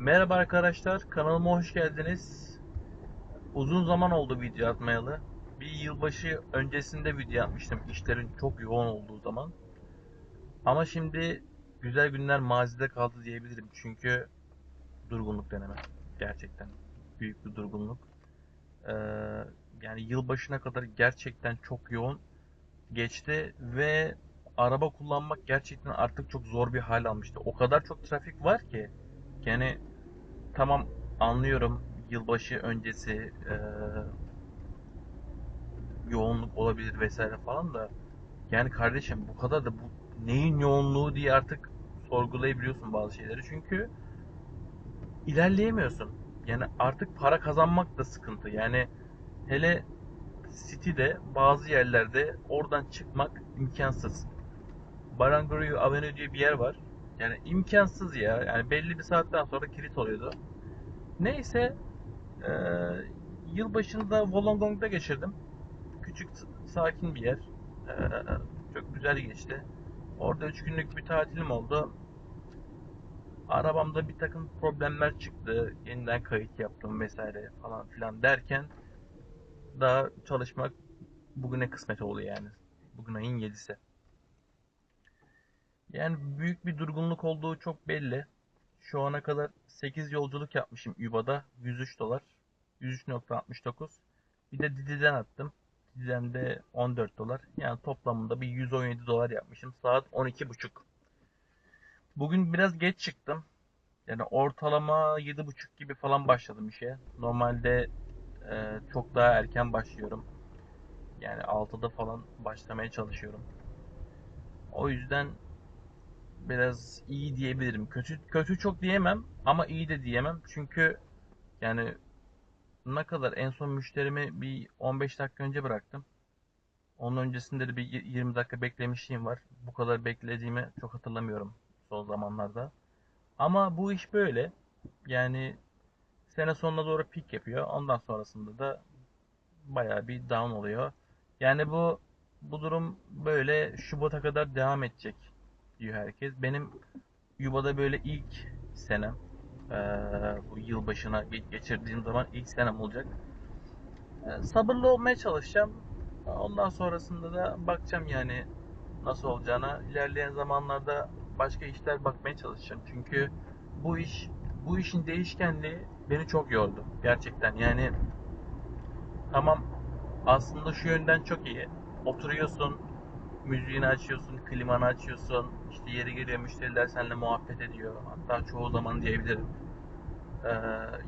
Merhaba arkadaşlar, kanalıma hoş geldiniz. Uzun zaman oldu video atmayalı. Bir yılbaşı öncesinde video atmıştım işlerin çok yoğun olduğu zaman. Ama şimdi güzel günler mazide kaldı diyebilirim. Çünkü durgunluk dönemi. Gerçekten büyük bir durgunluk. Ee, yani yılbaşına kadar gerçekten çok yoğun geçti ve araba kullanmak gerçekten artık çok zor bir hal almıştı. O kadar çok trafik var ki yani tamam anlıyorum yılbaşı öncesi e, yoğunluk olabilir vesaire falan da yani kardeşim bu kadar da bu neyin yoğunluğu diye artık sorgulayabiliyorsun bazı şeyleri çünkü ilerleyemiyorsun. Yani artık para kazanmak da sıkıntı. Yani hele City'de bazı yerlerde oradan çıkmak imkansız. Barangaroo Avenue diye bir yer var. Yani imkansız ya. Yani belli bir saatten sonra kilit oluyordu. Neyse e, yılbaşını da Wollongong'da geçirdim. Küçük sakin bir yer. E, çok güzel geçti. Orada 3 günlük bir tatilim oldu. Arabamda bir takım problemler çıktı. Yeniden kayıt yaptım vesaire falan filan derken daha çalışmak bugüne kısmet oldu yani. Bugün ayın 7'si. Yani büyük bir durgunluk olduğu çok belli. Şu ana kadar 8 yolculuk yapmışım Uba'da. 103 dolar. 103.69. Bir de Didi'den attım. Didi'den de 14 dolar. Yani toplamında bir 117 dolar yapmışım. Saat 12.30. Bugün biraz geç çıktım. Yani ortalama 7.30 gibi falan başladım işe. Normalde e, çok daha erken başlıyorum. Yani 6'da falan başlamaya çalışıyorum. O yüzden biraz iyi diyebilirim. Kötü kötü çok diyemem ama iyi de diyemem. Çünkü yani ne kadar en son müşterimi bir 15 dakika önce bıraktım. Onun öncesinde de bir 20 dakika beklemişliğim var. Bu kadar beklediğimi çok hatırlamıyorum son zamanlarda. Ama bu iş böyle. Yani sene sonuna doğru pik yapıyor. Ondan sonrasında da bayağı bir down oluyor. Yani bu bu durum böyle Şubat'a kadar devam edecek diyor herkes. Benim Yuba'da böyle ilk senem eee, bu yılbaşına ge- geçirdiğim zaman ilk senem olacak. Eee, sabırlı olmaya çalışacağım. Ondan sonrasında da bakacağım yani nasıl olacağına. İlerleyen zamanlarda başka işler bakmaya çalışacağım. Çünkü bu iş bu işin değişkenliği beni çok yordu gerçekten. Yani tamam aslında şu yönden çok iyi. Oturuyorsun, müziğini açıyorsun, klimanı açıyorsun. İşte yeri geliyor müşteriler seninle muhabbet ediyor. Hatta çoğu zaman diyebilirim. Ee,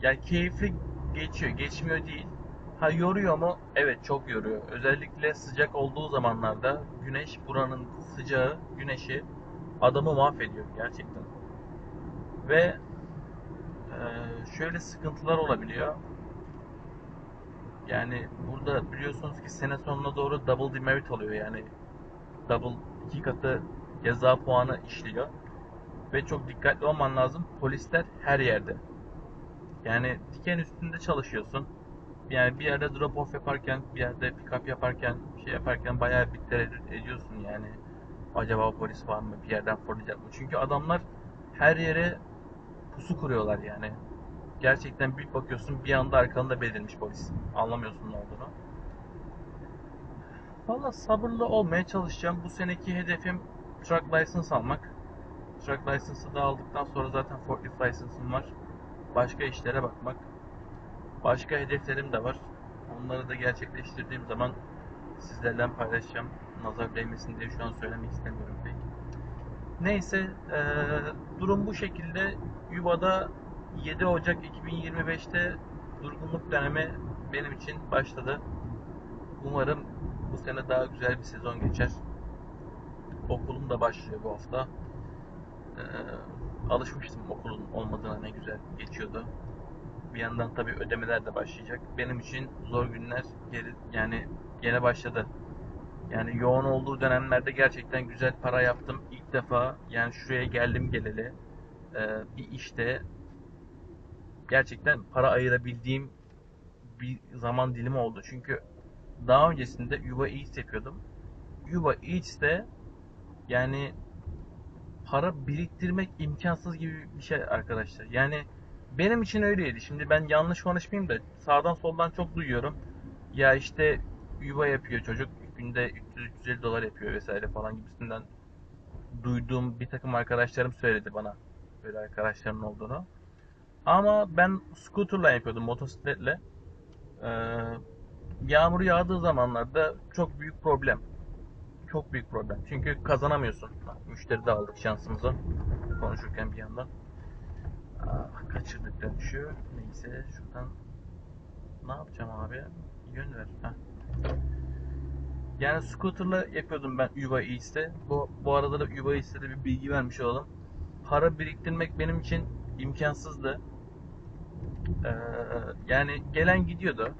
yani keyifli geçiyor, geçmiyor değil. Ha yoruyor mu? Evet çok yoruyor. Özellikle sıcak olduğu zamanlarda güneş buranın sıcağı, güneşi adamı mahvediyor gerçekten. Ve e, şöyle sıkıntılar olabiliyor. Yani burada biliyorsunuz ki sene sonuna doğru double demerit oluyor yani double iki katı ceza puanı işliyor. Ve çok dikkatli olman lazım. Polisler her yerde. Yani diken üstünde çalışıyorsun. Yani bir yerde drop off yaparken, bir yerde pick up yaparken, şey yaparken bayağı bir tereddüt ediyorsun yani. Acaba polis var mı? Bir yerden fırlayacak mı? Çünkü adamlar her yere pusu kuruyorlar yani. Gerçekten bir bakıyorsun bir anda arkanda belirmiş polis. Anlamıyorsun ne olduğunu. Valla sabırlı olmaya çalışacağım. Bu seneki hedefim truck license almak. Truck license'ı da aldıktan sonra zaten forklift license'ım var. Başka işlere bakmak. Başka hedeflerim de var. Onları da gerçekleştirdiğim zaman sizlerle paylaşacağım. Nazar değmesin diye şu an söylemek istemiyorum pek. Neyse, eee, durum bu şekilde. Yuva'da 7 Ocak 2025'te durgunluk dönemi benim için başladı. Umarım bu sene daha güzel bir sezon geçer. Okulum da başlıyor bu hafta. Ee, alışmıştım okulun olmadığına ne güzel geçiyordu. Bir yandan tabii ödemeler de başlayacak. Benim için zor günler geri, yani gene başladı. Yani yoğun olduğu dönemlerde gerçekten güzel para yaptım. İlk defa yani şuraya geldim geleli ee, bir işte gerçekten para ayırabildiğim bir zaman dilimi oldu. Çünkü daha öncesinde Uber Eats yapıyordum. Uber Eats'te yani para biriktirmek imkansız gibi bir şey arkadaşlar. Yani benim için öyleydi. Şimdi ben yanlış konuşmayayım da sağdan soldan çok duyuyorum. Ya işte yuva yapıyor çocuk. Günde 300-350 dolar yapıyor vesaire falan gibisinden duyduğum bir takım arkadaşlarım söyledi bana. Böyle arkadaşlarımın olduğunu. Ama ben scooterla yapıyordum motosikletle. Ee, yağmur yağdığı zamanlarda çok büyük problem. Çok büyük problem. Çünkü kazanamıyorsun. Müşteri de aldık şansımıza. Konuşurken bir yandan. Ah, kaçırdık dönüşü. Neyse şuradan ne yapacağım abi? Yön ver. Heh. Yani scooterla yapıyordum ben Uber Eats'te. Bu, bu arada da Uber Eats'te de bir bilgi vermiş olalım. Para biriktirmek benim için imkansızdı. Ee, yani gelen gidiyordu.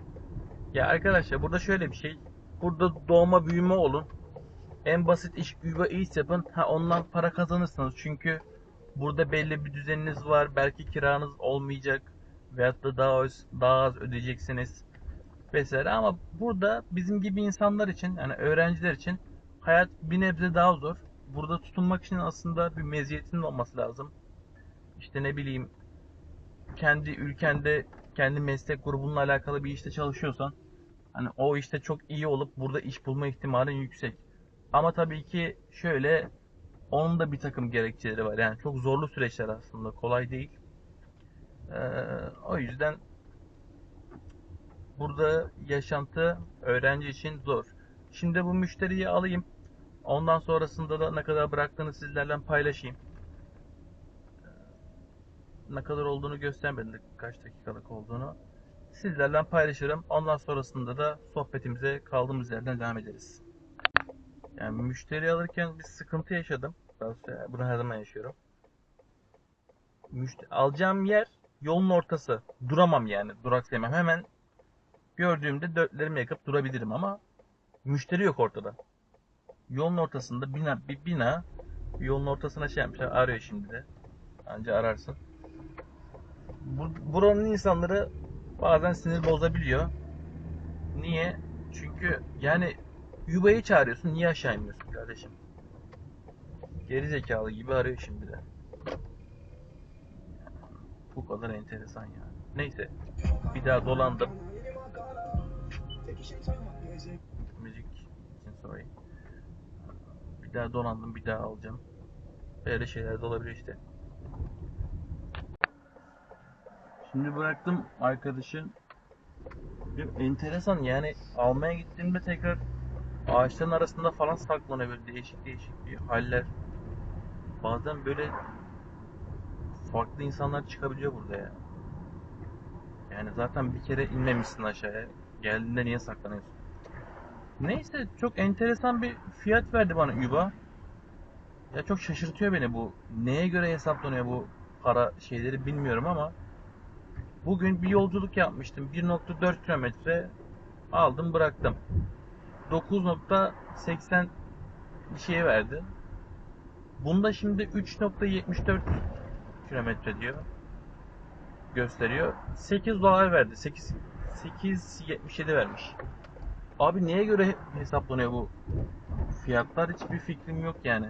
Ya arkadaşlar burada şöyle bir şey. Burada doğma büyüme olun. En basit iş Uber Eats yapın. Ha ondan para kazanırsınız. Çünkü burada belli bir düzeniniz var. Belki kiranız olmayacak. Veyahut da daha az, daha az ödeyeceksiniz. Vesaire ama burada bizim gibi insanlar için yani öğrenciler için hayat bir nebze daha zor. Burada tutunmak için aslında bir meziyetinin olması lazım. İşte ne bileyim kendi ülkende kendi meslek grubunla alakalı bir işte çalışıyorsan hani o işte çok iyi olup burada iş bulma ihtimalin yüksek. Ama tabii ki şöyle onun da bir takım gerekçeleri var. Yani çok zorlu süreçler aslında. Kolay değil. Ee, o yüzden burada yaşantı öğrenci için zor. Şimdi bu müşteriyi alayım. Ondan sonrasında da ne kadar bıraktığını sizlerle paylaşayım. Ee, Ne kadar olduğunu göstermedim. Kaç dakikalık olduğunu. Sizlerle paylaşırım. Ondan sonrasında da sohbetimize kaldığımız yerden devam ederiz. Yani müşteri alırken bir sıkıntı yaşadım. Ben bunu her zaman yaşıyorum. Müşteri, alacağım yer yolun ortası. Duramam yani. Durak sevmem. Hemen gördüğümde dörtlerimi yakıp durabilirim ama müşteri yok ortada. Yolun ortasında bina, bir bina yolun ortasına şey yapmışlar. Arıyor şimdi de. Anca ararsın. Bu, buranın insanları bazen sinir bozabiliyor. Niye? Çünkü yani Yuba'yı çağırıyorsun. Niye aşağı inmiyorsun kardeşim? Geri zekalı gibi arıyor şimdi de. Bu kadar enteresan ya. Neyse. Bir daha dolandım. Müzik için sorry. Bir daha dolandım. Bir daha alacağım. Böyle şeyler de olabilir işte. Şimdi bıraktım arkadaşın. Bir enteresan yani almaya gittiğimde tekrar ağaçların arasında falan saklanıyor böyle değişik değişik bir haller. Bazen böyle farklı insanlar çıkabiliyor burada ya. Yani zaten bir kere inmemişsin aşağıya. Geldiğinde niye saklanıyorsun? Neyse çok enteresan bir fiyat verdi bana Uber. Ya çok şaşırtıyor beni bu. Neye göre hesaplanıyor bu para şeyleri bilmiyorum ama bugün bir yolculuk yapmıştım. 1.4 kilometre aldım bıraktım. 9.80 bir şey verdi. Bunda şimdi 3.74 kilometre diyor. Gösteriyor. 8 dolar verdi. 8 8.77 vermiş. Abi neye göre hesaplanıyor bu fiyatlar? Hiçbir fikrim yok yani.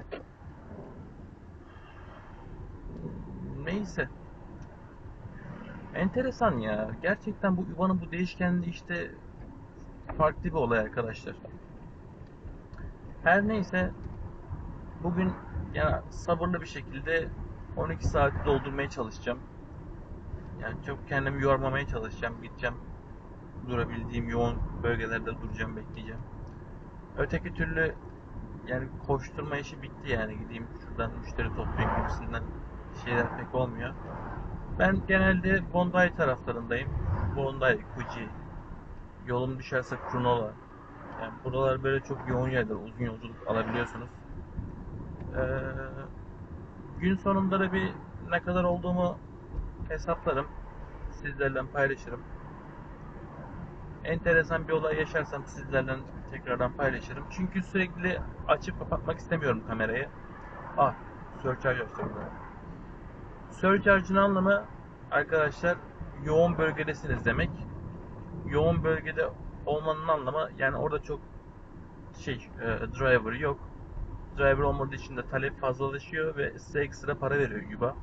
Neyse. Enteresan ya. Gerçekten bu Ivan'ın bu değişkenliği işte farklı bir olay arkadaşlar. Her neyse bugün yani sabırlı bir şekilde 12 saati doldurmaya çalışacağım. Yani çok kendimi yormamaya çalışacağım. Gideceğim durabildiğim yoğun bölgelerde duracağım, bekleyeceğim. Öteki türlü yani koşturma işi bitti yani gideyim şuradan müşteri toplayayım gibisinden şeyler pek olmuyor. Ben genelde Bondi taraflarındayım. Bondi, Fuji, yolum düşerse Cronulla. Yani buralar böyle çok yoğun yerler, uzun yolculuk alabiliyorsunuz. Ee, gün sonunda da bir ne kadar olduğumu hesaplarım. Sizlerle paylaşırım. Enteresan bir olay yaşarsam sizlerle tekrardan paylaşırım. Çünkü sürekli açıp kapatmak istemiyorum kamerayı. Ah, surcharge açtım. Surcharge'ın anlamı arkadaşlar yoğun bölgedesiniz demek. Yoğun bölgede olmanın anlamı yani orada çok şey e, driver yok. Driver olmadığı için de talep fazlalaşıyor ve size ekstra para veriyor Yuba.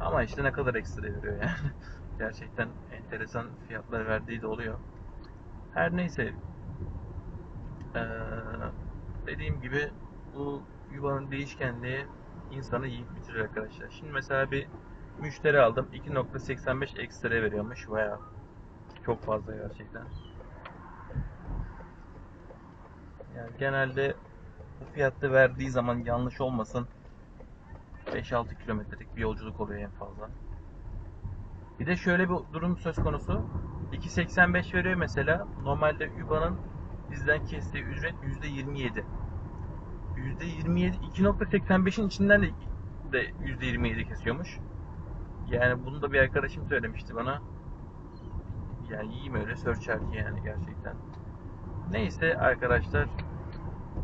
Ama işte ne kadar ekstra veriyor yani. Gerçekten enteresan fiyatlar verdiği de oluyor. Her neyse. Ee, dediğim gibi bu yuvanın değişkenliği insanı yiyip bitirir arkadaşlar. Şimdi mesela bir müşteri aldım. 2.85 ekstra veriyormuş. Baya çok fazla gerçekten. Yani genelde bu fiyatta verdiği zaman yanlış olmasın 5-6 kilometrelik bir yolculuk oluyor en fazla. Bir de şöyle bir durum söz konusu. 2.85 veriyor mesela. Normalde UBA'nın bizden kestiği ücret %27. %27 2.85'in içinden de, de %27 kesiyormuş. Yani bunu da bir arkadaşım söylemişti bana. Yani iyi mi öyle surcharge yani gerçekten. Neyse arkadaşlar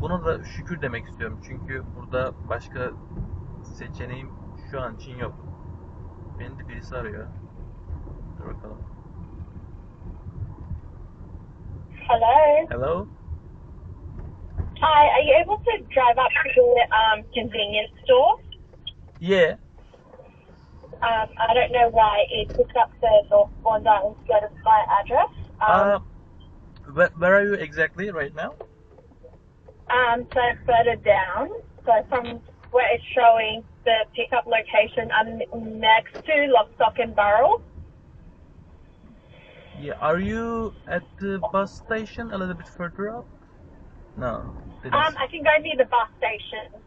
buna da şükür demek istiyorum. Çünkü burada başka seçeneğim şu an için yok. Beni de birisi arıyor. Dur bakalım. Hello. Hello? Hi, are you able to drive up to the um, convenience store? Yeah. Um, I don't know why it picked up the North Bondi instead of my address. Uh, Um, where, where are you exactly right now? um, so further down, so from where it's showing the pickup location, I'm next to Lock, Stock and Barrel. Yeah. Are you at the bus station a little bit further up? No. Um, I can go near the bus station.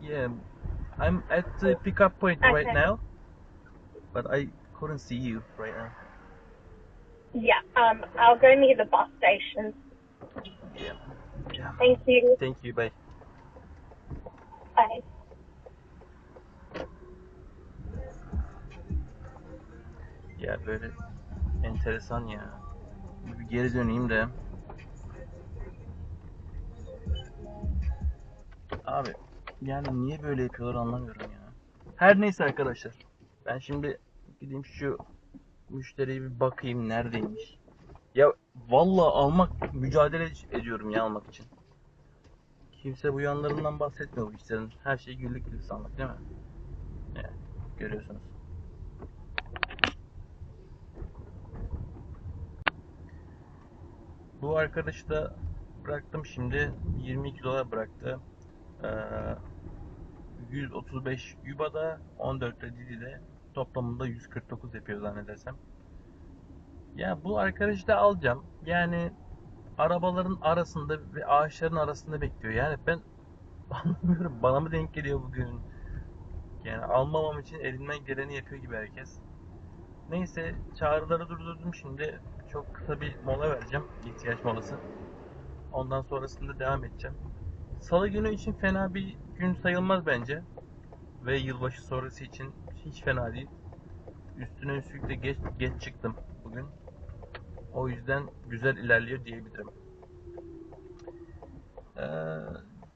Yeah, I'm at the pickup point right now, but I couldn't see you right now. Yeah, um, I'll go near the bus station. Yeah. Yeah. Thank you. Thank you. Bye. Bye. Ya böyle enteresan ya. Bir geri döneyim de. Abi yani niye böyle yapıyorlar anlamıyorum ya. Her neyse arkadaşlar. Ben şimdi gideyim şu müşteriye bir bakayım neredeymiş. Ya vallahi almak mücadele ediyorum ya almak için. Kimse bu yanlarından bahsetmiyor bu işlerin. Her şey güllük gülistanlık değil mi? Yani görüyorsunuz. Bu arkadaşı da bıraktım şimdi 22 dolar bıraktı. Ee, 135 Yuba'da 14 de Didi'de toplamında 149 yapıyor zannedersem. Ya bu arkadaşı da alacağım. Yani arabaların arasında ve ağaçların arasında bekliyor. Yani ben anlamıyorum bana mı denk geliyor bugün? Yani almamam için elinden geleni yapıyor gibi herkes. Neyse çağrıları durdurdum şimdi. Çok kısa bir mola vereceğim. ihtiyaç molası. Ondan sonrasında devam edeceğim. Salı günü için fena bir gün sayılmaz bence. Ve yılbaşı sonrası için hiç fena değil. Üstüne üstlük de geç, geç çıktım bugün. O yüzden güzel ilerliyor diyebilirim. Ee,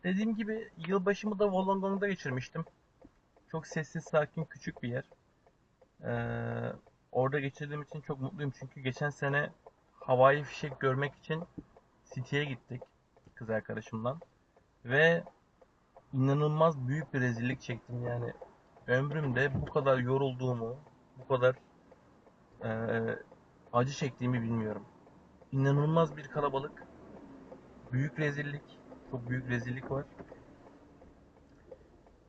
dediğim gibi yılbaşımı da Wollongong'da geçirmiştim. Çok sessiz, sakin, küçük bir yer. Ee, orada geçirdiğim için çok mutluyum çünkü geçen sene havai fişek görmek için City'ye gittik kız arkadaşımla ve inanılmaz büyük bir rezillik çektim yani ömrümde bu kadar yorulduğumu bu kadar eee, acı çektiğimi bilmiyorum. İnanılmaz bir kalabalık, büyük rezillik, çok büyük rezillik var.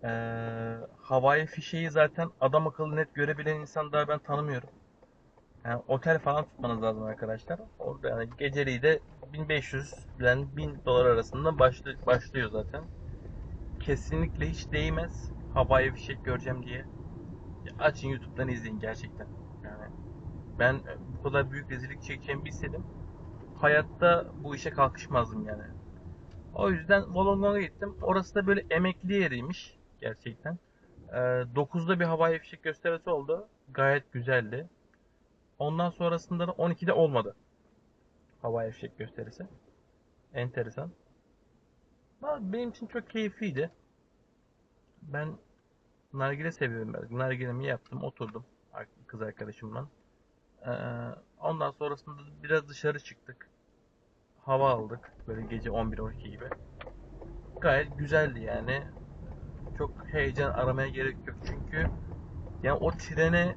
Eee havai fişeği zaten adam akıllı net görebilen insan daha ben tanımıyorum. Yani otel falan tutmanız lazım arkadaşlar. Orada yani geceliği de 1500 ile 1000 dolar arasında başlı, başlıyor zaten. Kesinlikle hiç değmez havai fişek göreceğim diye. Açın YouTube'dan izleyin gerçekten. Yani ben bu kadar büyük rezillik çekeceğimi bilseydim hayatta bu işe kalkışmazdım yani. O yüzden Wollongong'a gittim. Orası da böyle emekli yeriymiş gerçekten. Ee, 9'da bir havai fişek gösterisi oldu. Gayet güzeldi. Ondan sonrasında da 12'de olmadı. Havai fişek gösterisi. Enteresan. Benim için çok keyifliydi. Ben nargile seviyorum ben. Nargilemi yaptım, oturdum kız arkadaşımla. Ee, ondan sonrasında biraz dışarı çıktık. Hava aldık. Böyle gece 11-12 gibi. Gayet güzeldi yani. Çok heyecan aramaya gerek yok çünkü Yani o trene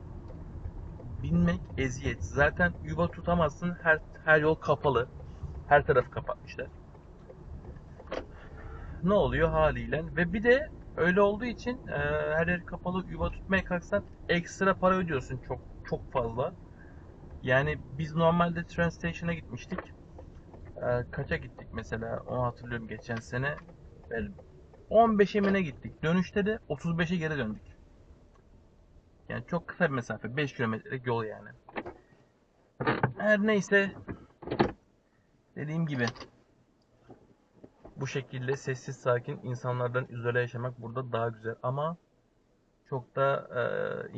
binmek eziyet. Zaten yuva tutamazsın. Her her yol kapalı. Her tarafı kapatmışlar. Ne oluyor haliyle? Ve bir de öyle olduğu için e, her yer kapalı yuva tutmaya kalksan ekstra para ödüyorsun çok çok fazla. Yani biz normalde train station'a gitmiştik. E, kaça gittik mesela? Onu hatırlıyorum geçen sene. Böyle 15 emine gittik. Dönüşte de 35'e geri döndük. Yani çok kısa bir mesafe. 5 kilometrelik yol yani. Her neyse dediğim gibi bu şekilde sessiz sakin insanlardan izole yaşamak burada daha güzel ama çok da e,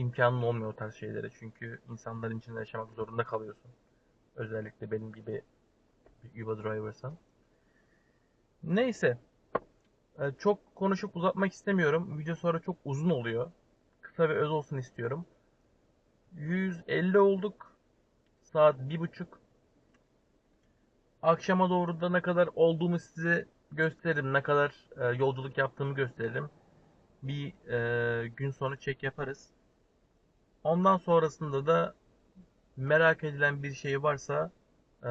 imkanın olmuyor o tarz şeylere çünkü insanların içinde yaşamak zorunda kalıyorsun. Özellikle benim gibi bir Uber driversan. Neyse. E, çok konuşup uzatmak istemiyorum. Video sonra çok uzun oluyor. Kısa ve öz olsun istiyorum. 150 olduk. Saat bir buçuk. Akşama doğru da ne kadar olduğumu size gösteririm. Ne kadar e, yolculuk yaptığımı gösteririm. Bir e, gün sonu çek yaparız. Ondan sonrasında da merak edilen bir şey varsa e,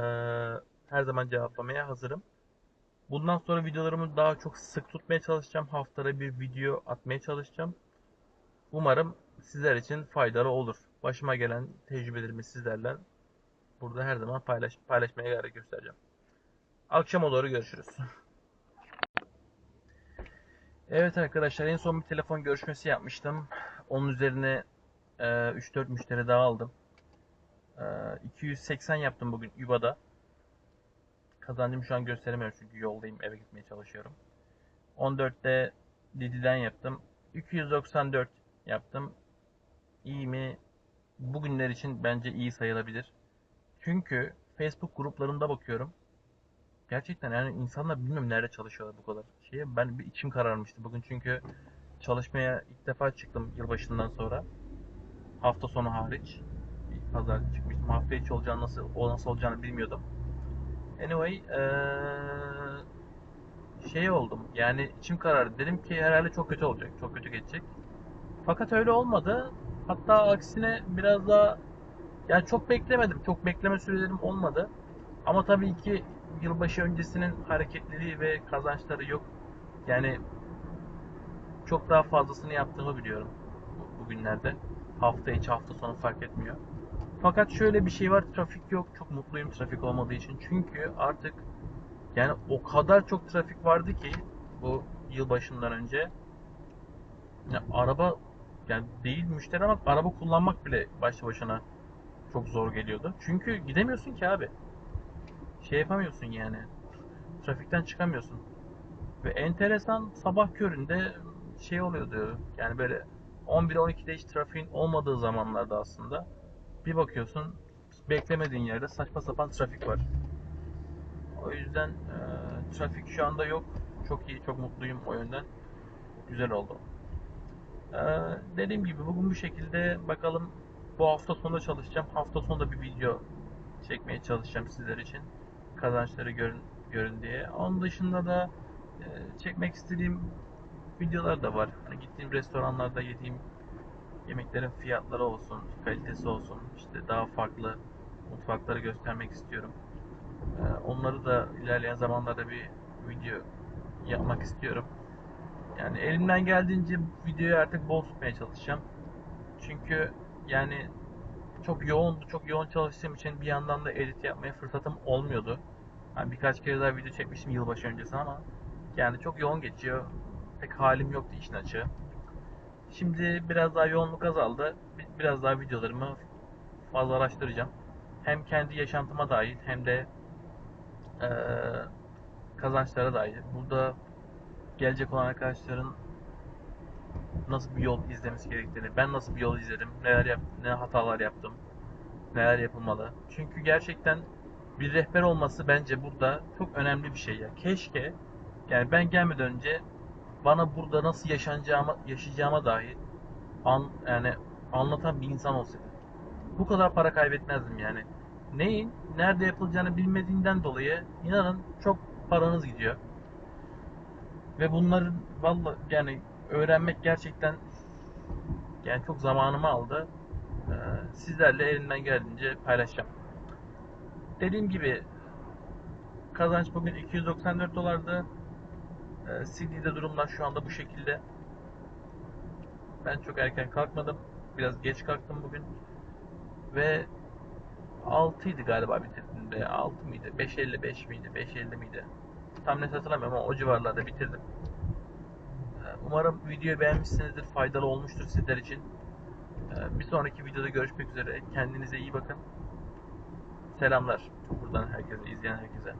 her zaman cevaplamaya hazırım. Bundan sonra videolarımı daha çok sık tutmaya çalışacağım. Haftada bir video atmaya çalışacağım. Umarım sizler için faydalı olur. Başıma gelen tecrübelerimi sizlerle burada her zaman paylaş, paylaşmaya gayret göstereceğim. Akşama doğru görüşürüz. Evet arkadaşlar en son bir telefon görüşmesi yapmıştım. Onun üzerine e, 3-4 müşteri daha aldım. E, 280 yaptım bugün Yuva'da. Kazancımı şu an gösteremiyorum çünkü yoldayım eve gitmeye çalışıyorum. 14'te Didi'den yaptım. 294 yaptım. İyi mi? Bugünler için bence iyi sayılabilir. Çünkü Facebook gruplarında bakıyorum. Gerçekten yani insanlar bilmiyorum nerede çalışıyorlar bu kadar şeye. Ben bir içim kararmıştı bugün çünkü çalışmaya ilk defa çıktım yılbaşından sonra. Hafta sonu hariç. Pazar çıkmıştım. Hafta içi olacağını nasıl, o nasıl olacağını bilmiyordum. Anyway, eee şey oldum. Yani içim karardı. Dedim ki herhalde çok kötü olacak. Çok kötü geçecek. Fakat öyle olmadı. Hatta aksine biraz daha yani çok beklemedim. Çok bekleme sürelerim olmadı. Ama tabii ki yılbaşı öncesinin hareketliliği ve kazançları yok. Yani çok daha fazlasını yaptığımı biliyorum bu- bugünlerde. Hafta içi hafta sonu fark etmiyor. Fakat şöyle bir şey var. Trafik yok. Çok mutluyum trafik olmadığı için. Çünkü artık yani o kadar çok trafik vardı ki bu yılbaşından önce. Ya araba yani değil müşteri ama araba kullanmak bile başlı başına çok zor geliyordu. Çünkü gidemiyorsun ki abi. Şey yapamıyorsun yani. Trafikten çıkamıyorsun. Ve enteresan sabah köründe şey oluyordu. Yani böyle 11-12'de hiç trafiğin olmadığı zamanlarda aslında bir bakıyorsun beklemediğin yerde saçma sapan trafik var. O yüzden e, trafik şu anda yok. Çok iyi, çok mutluyum o yönden. Güzel oldu. E, dediğim gibi bugün bu şekilde bakalım bu hafta sonunda çalışacağım. Hafta sonunda bir video çekmeye çalışacağım sizler için. Kazançları görün, görün diye. Onun dışında da e, çekmek istediğim videolar da var. Hani gittiğim restoranlarda yediğim yemeklerin fiyatları olsun, kalitesi olsun, işte daha farklı mutfakları göstermek istiyorum. Ee, Onları da ilerleyen zamanlarda bir video yapmak istiyorum. Yani elimden geldiğince videoyu artık bol tutmaya çalışacağım. Çünkü yani çok yoğun çok yoğun çalıştığım için bir yandan da edit yapmaya fırsatım olmuyordu. Yani birkaç kere daha video çekmiştim yılbaşı öncesi ama yani çok yoğun geçiyor. Pek halim yoktu işin açığı. Şimdi biraz daha yoğunluk azaldı. Bi- Biraz daha videolarımı fazla araştıracağım. Hem kendi yaşantıma dair hem de eee, kazançlara dair. Burada gelecek olan arkadaşların nasıl bir yol izlemesi gerektiğini, ben nasıl bir yol izledim, neler yap, ne hatalar yaptım, neler yapılmalı. Çünkü gerçekten bir rehber olması bence burada çok önemli bir şey ya. Keşke yani ben gelmeden önce bana burada nasıl yaşanacağıma, yaşayacağıma dair an, yani anlatan bir insan olsaydı. Bu kadar para kaybetmezdim yani. Neyin, nerede yapılacağını bilmediğinden dolayı inanın çok paranız gidiyor. Ve bunların vallahi yani öğrenmek gerçekten Yani çok zamanımı aldı. Ee, sizlerle elimden geldiğince paylaşacağım. Dediğim gibi kazanç bugün 294 dolardı. Ee, Sydney'de durumlar şu anda bu şekilde. Ben çok erken kalkmadım. Biraz geç kalktım bugün. Ve 6 idi galiba bitirdiğimde. 6 mıydı? 5.55 miydi? 5.50 miydi? Tam net hatırlamıyorum ama o civarlarda bitirdim. Ee, Umarım videoyu beğenmişsinizdir. Faydalı olmuştur sizler için. Ee, Bir sonraki videoda görüşmek üzere. Kendinize iyi bakın. Selamlar. Buradan herkese, izleyen herkese.